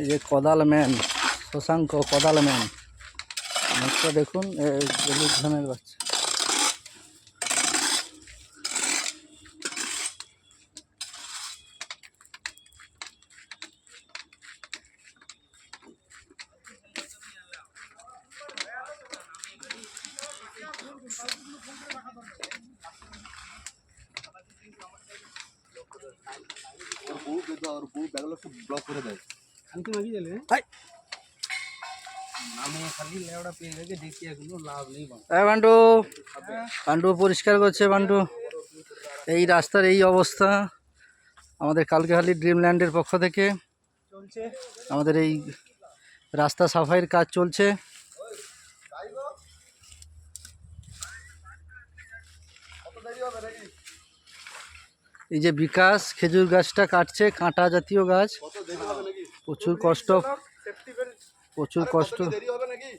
এই যে কদাল ম্যান, শশাঙ্ক কদাল ম্যান। মুখটা দেখুন হলুদ ধানের বাচ্চা। ওর বউ ব্যাগগুলো ব্লক করে দেয়। খানকে মাগি গেলে? খালি বান্টু বান্টু পরিষ্কার করছে বান্টু। এই রাস্তার এই অবস্থা আমাদের কালকে কালকেহালি ড্রিমল্যান্ডের পক্ষ থেকে। চলছে। আমাদের এই রাস্তা সাফাইয়ের কাজ চলছে। এই যে বিকাশ খেজুর গাছটা কাটছে কাঁটা জাতীয় গাছ। প্রচুর কষ্ট প্রচুর কষ্ট। দেরি হবে নাকি?